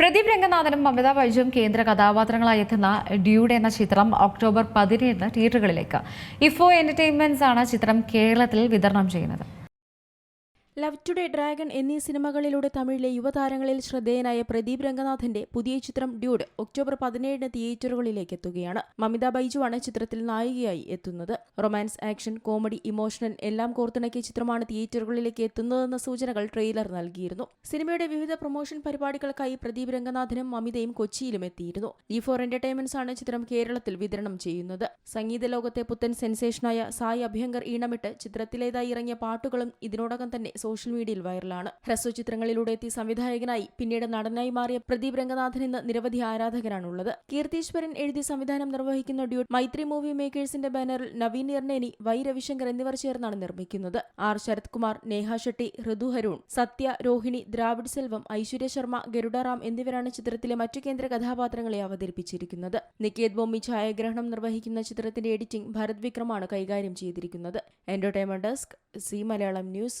പ്രദീപ് രംഗനാഥനും മമിത വൈജും കേന്ദ്ര കഥാപാത്രങ്ങളായി എത്തുന്ന ഡ്യൂഡ് എന്ന ചിത്രം ഒക്ടോബർ പതിനേഴിന് തിയേറ്ററുകളിലേക്ക്. ഇഫോ എന്റർടൈൻമെന്റ്സ് ആണ് ചിത്രം കേരളത്തിൽ വിതരണം ചെയ്യുന്നത്. ലവ് ടുഡേ ഡ്രാഗൺ എന്നീ സിനിമകളിലൂടെ തമിഴിലെ യുവതാരങ്ങളിൽ ശ്രദ്ധേയനായ പ്രദീപ് രംഗനാഥന്റെ പുതിയ ചിത്രം ഡ്യൂഡ് ഒക്ടോബർ പതിനേഴിന് തിയേറ്ററുകളിലേക്ക് എത്തുകയാണ്. മമിത ആണ് ചിത്രത്തിൽ നായികയായി എത്തുന്നത്. റൊമാൻസ് ആക്ഷൻ കോമഡി ഇമോഷണൽ എല്ലാം കോർത്തിണക്കിയ ചിത്രമാണ് തിയേറ്ററുകളിലേക്ക് എത്തുന്നതെന്ന സൂചനകൾ ട്രെയിലർ നൽകിയിരുന്നു. സിനിമയുടെ വിവിധ പ്രൊമോഷൻ പരിപാടികൾക്കായി പ്രദീപ് രംഗനാഥനും മമിതയും കൊച്ചിയിലും എത്തിയിരുന്നു. ഇ ഫോർ എന്റർടൈൻമെന്റ്സ് ആണ് ചിത്രം കേരളത്തിൽ വിതരണം ചെയ്യുന്നത്. സംഗീത ലോകത്തെ പുത്തൻ സെൻസേഷനായ സായ് അഭ്യങ്കർ ഈണമിട്ട് ചിത്രത്തിലേതായി ഇറങ്ങിയ പാട്ടുകളും ഇതിനോടകം തന്നെ സോഷ്യൽ മീഡിയയിൽ വൈറലാണ്. ഹ്രസ്വ ചിത്രങ്ങളിലൂടെ എത്തി സംവിധായകനായി പിന്നീട് നടനായി മാറിയ പ്രദീപ് രംഗനാഥൻ ഇന്ന് നിരവധി ആരാധകരാണുള്ളത്. കീർത്തീശ്വരൻ എഴുതി സംവിധാനം നിർവഹിക്കുന്ന ഡ്യൂട്ട് മൈത്രി മൂവി മേക്കേഴ്സിന്റെ ബാനറിൽ നവീൻ ഇർണേനി വൈ രവിശങ്കർ എന്നിവർ ചേർന്നാണ് നിർമ്മിക്കുന്നത്. ആർ ശരത് കുമാർ നേഹ ഷെട്ടി ഋതു ഹരുൺ സത്യ രോഹിണി ദ്രാവിഡ് സെൽവം ഐശ്വര്യ ശർമ്മ ഗരുഡറാം എന്നിവരാണ് ചിത്രത്തിലെ മറ്റു കേന്ദ്ര കഥാപാത്രങ്ങളെ അവതരിപ്പിച്ചിരിക്കുന്നത്. നിക്കേത് ബോമി ഛായാഗ്രഹണം നിർവഹിക്കുന്ന ചിത്രത്തിന്റെ എഡിറ്റിംഗ് ഭരത് വിക്രമാണ് കൈകാര്യം ചെയ്തിരിക്കുന്നത്. Entertainment desk Zee Malayalam news